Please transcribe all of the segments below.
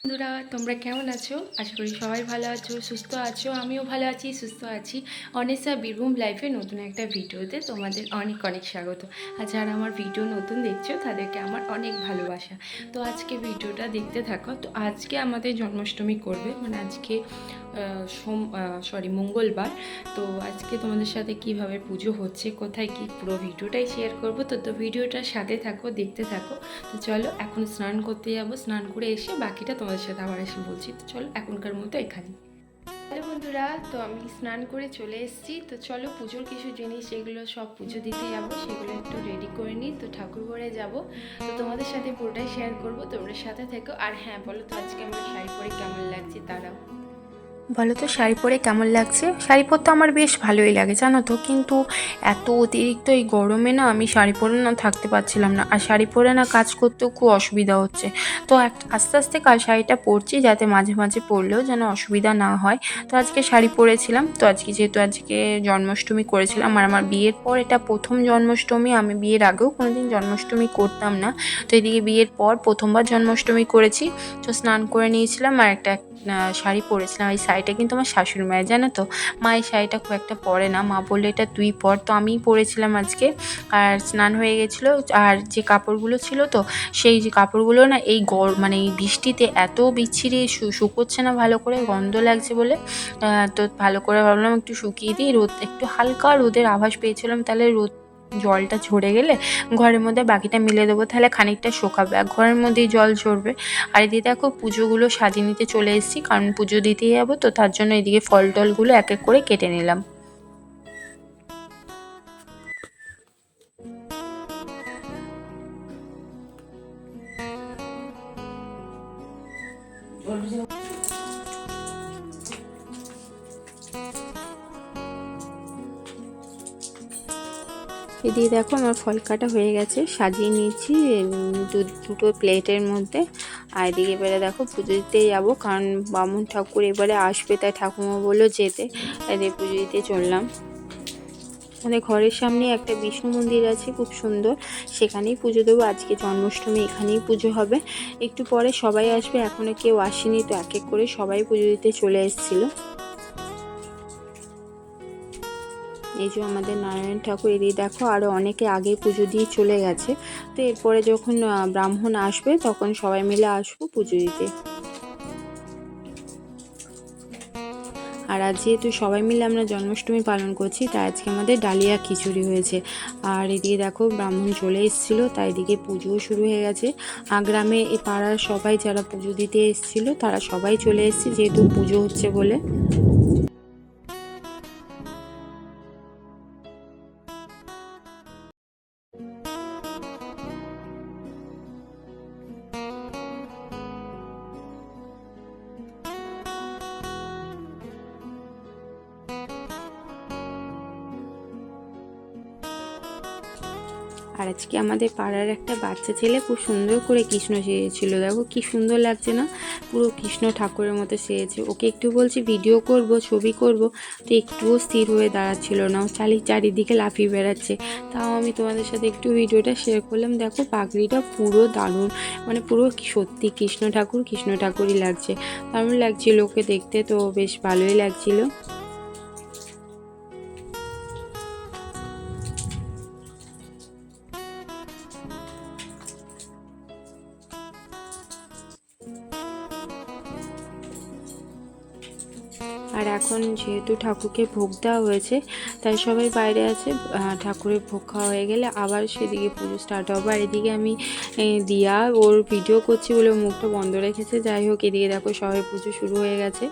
বন্ধুরা, তোমরা কেমন আছো? আশা করি সবাই ভালো আছো, সুস্থ আছো, আমিও ভালো আছি, সুস্থ আছি। অনেসা বীরভূম লাইফে নতুন একটা ভিডিওতে তোমাদের অনেক অনেক স্বাগত। আর যারা আমার ভিডিও নতুন দেখছ, তাদেরকে আমার অনেক ভালোবাসা। তো আজকে ভিডিওটা দেখতে থাকো। তো আজকে আমাদের জন্মাষ্টমী করবে মানে আজকে সোম সরি মঙ্গলবার। তো আজকে তোমাদের সাথে কীভাবে পুজো হচ্ছে, কোথায় কি পুরো ভিডিওটাই শেয়ার করব। তো তো ভিডিওটার সাথে থাকো, দেখতে থাকো। তো চলো, এখন স্নান করতে যাব। স্নান করে এসে বাকিটা তোমাদের সাথে আবার এসে বলছি। তো চলো, এখনকার মতো এখানে হ্যালো বন্ধুরা, তো আমি স্নান করে চলে এসেছি। তো চলো, পুজোর কিছু জিনিস যেগুলো সব পুজো দিতে যাব, সেগুলো একটু রেডি করে নিই। তো ঠাকুর ঘরে যাব। তো তোমাদের সাথে পুরোটাই শেয়ার করব, তোমরা সাথে থেকো। আর হ্যাঁ বলো তো আজকে আমার শাড়ি পরে কেমন লাগছে, তারাও। বলো তো, শাড়ি পরে কেমন লাগছে? শাড়ি পরতে আমার বেশ ভালোই লাগে, জানো তো। কিন্তু এত অতিরিক্ত এই গরমে না আমি শাড়ি পরে না থাকতে পারছিলাম না। আর শাড়ি পরে না কাজ করতেও খুব অসুবিধা হচ্ছে। তো আস্তে আস্তে কাল শাড়িটা পরছি, যাতে মাঝে মাঝে পরলেও যেন অসুবিধা না হয়। তো আজকে শাড়ি পরেছিলাম। তো আজকে যেহেতু আজকে জন্মাষ্টমী করেছিলাম, আর আমার বিয়ের পর এটা প্রথম জন্মাষ্টমী, আমি বিয়ের আগেও কোনোদিন জন্মাষ্টমী করতাম না। তো এদিকে বিয়ের পর প্রথমবার জন্মাষ্টমী করেছি। তো স্নান করে নিয়েছিলাম, আর একটা শাড়ি পরেছিলাম, এই শাড়িটা কিন্তু আমার শাশুড়ি মায়ের, জানো তো? মা এই শাড়িটা খুব একটা পরে না। মা বললে, এটা তুই পর। তো আমিই পরেছিলাম আজকে। আর স্নান হয়ে গেছিল। আর যে কাপড়গুলো ছিল তো, সেই যে কাপড়গুলো না, এই গর মানে এই বৃষ্টিতে এত বিচ্ছিরি শুকোচ্ছে না, ভালো করে গন্ধ লাগছে বলে। তো ভালো করে ভাবলাম একটু শুকিয়ে দিই। রোদ, একটু হালকা রোদের আভাস পেয়েছিলাম। তাহলে রোদ জলটা ঝরে গেলে ঘরের মধ্যে বাকিটা মিলে দেবো, তাহলে খানিকটা শোকাবে। আর ঘরের মধ্যেই জল ঝরবে। আর এদিকে দেখো পুজোগুলো সাজিয়ে নিতে চলে এসেছি, কারণ পুজো দিতে যাব, তো তার জন্য এদিকে ফল টলগুলো এক এক করে কেটে নিলাম। এদিকে দেখো আমার ফল কাটা হয়ে গেছে। সাজিয়ে নিয়েছি দুটো প্লেটের মধ্যে। আর এদিকে এবারে দেখো পুজো দিতে যাব, কারণ বামুন ঠাকুর এবারে আসবে, তাই ঠাকুমা বলল যেতে। এদিকে পুজো দিতে চললাম। আমাদের ঘরের সামনে একটা বিষ্ণু মন্দির আছে, খুব সুন্দর। সেখানেই পুজো দেবো। আজকে জন্মাষ্টমী, এখানেই পুজো হবে। একটু পরে সবাই আসবে, এখনও কেউ আসেনি, তো এক এক করে সবাই পুজো দিতে চলে এসেছিল। এই যে আমাদের নারায়ণ ঠাকুর, এদিকে দেখো আরও অনেকে আগে পুজো দিয়ে চলে গেছে। তো এরপরে যখন ব্রাহ্মণ আসবে, তখন সবাই মিলে আসব পুজো দিতে। আর আজ যেহেতু সবাই মিলে আমরা জন্মাষ্টমী পালন করছি, তাই আজকে আমাদের ডালিয়া খিচুড়ি হয়েছে। আর এদিকে দেখো ব্রাহ্মণ চলে এসেছিল, তাই এদিকে পুজোও শুরু হয়ে গেছে। আর গ্রামে এই পাড়ার সবাই যারা পুজো দিতে এসেছিল, তারা সবাই চলে এসেছে, যেহেতু পুজো হচ্ছে বলে। আর আজকে আমাদের পাড়ার একটা বাচ্চা ছেলে খুব সুন্দর করে কৃষ্ণ সেজেছিল। দেখো কি সুন্দর লাগছে না? পুরো কৃষ্ণ ঠাকুরের মতো সেজেছে। ওকে একটু বলছি ভিডিও করব, ছবি করব, তো একটুও স্থির হয়ে দাঁড়াচ্ছিল না। ও চালি চারিদিকে লাফিয়ে বেড়াচ্ছে। তাও আমি তোমাদের সাথে একটু ভিডিওটা শেয়ার করলাম। দেখো পাগড়িটা পুরো দারুণ। মানে পুরো সত্যি কৃষ্ণ ঠাকুর, কৃষ্ণ ঠাকুরই লাগছে। দারুণ লাগছিল ওকে দেখতে, তো বেশ ভালোই লাগছিল। আর এখন যেহেতু ঠাকুরকে ভোগ দেওয়া হয়েছে, তাই সবাই বাইরে আছে। ঠাকুরের ভোগ খাওয়া হয়ে গেলে আবার সেদিকে পুজো স্টার্ট হবে। আর এদিকে আমি দিয়া ওর ভিডিও করছি বলে মুখটা বন্ধ রেখেছে। যাই হোক, এদিকে দেখো সবাই পুজো শুরু হয়ে গেছে।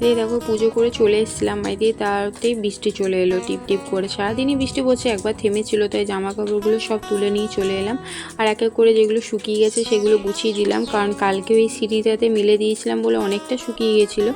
দিয়ে দেখো পুজো করে চলে এসেছিলাম দিয়ে, তাতেই বৃষ্টি চলে এলো, টিপ টিপ করে। সারাদিনই বৃষ্টি পড়ছে, একবার থেমেছিল, তাই জামা কাপড়গুলো সব তুলে নিয়ে চলে এলাম। আর এক এক করে যেগুলো শুকিয়ে গেছে সেগুলো গুছিয়ে দিলাম, কারণ কালকে ওই সিঁড়িটাতে মিলে দিয়েছিলাম বলে অনেকটা শুকিয়ে গেছিল।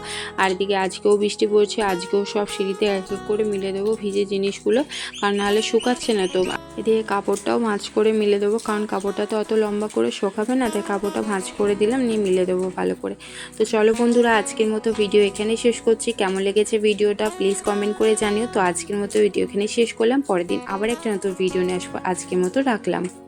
আর এদিকে আজকেও বৃষ্টি পড়ছে, আজকেও সব সিঁড়িতে এক এক করে মিলে দেবো ভিজে জিনিসগুলো, কারণ নাহলে শুকাচ্ছে না তো। এদিকে কাপড়টাও ভাঁজ করে মিলে দেবো। কারণ কাপড়টা তো অত লম্বা করে শোকাবে না, তাই কাপড়টা ভাঁজ করে দিলাম, নিয়ে মিলে দেবো ভালো করে। তো চলো বন্ধুরা, আজকের মতো ভিডিও এখানেই শেষ করছি। কেমন লেগেছে ভিডিওটা প্লিজ কমেন্ট করে জানিও। তো আজকের মতো ভিডিও এখানে শেষ করলাম। পরের দিন আবার একটা নতুন ভিডিও নিয়ে আসব। আজকের মতো রাখলাম।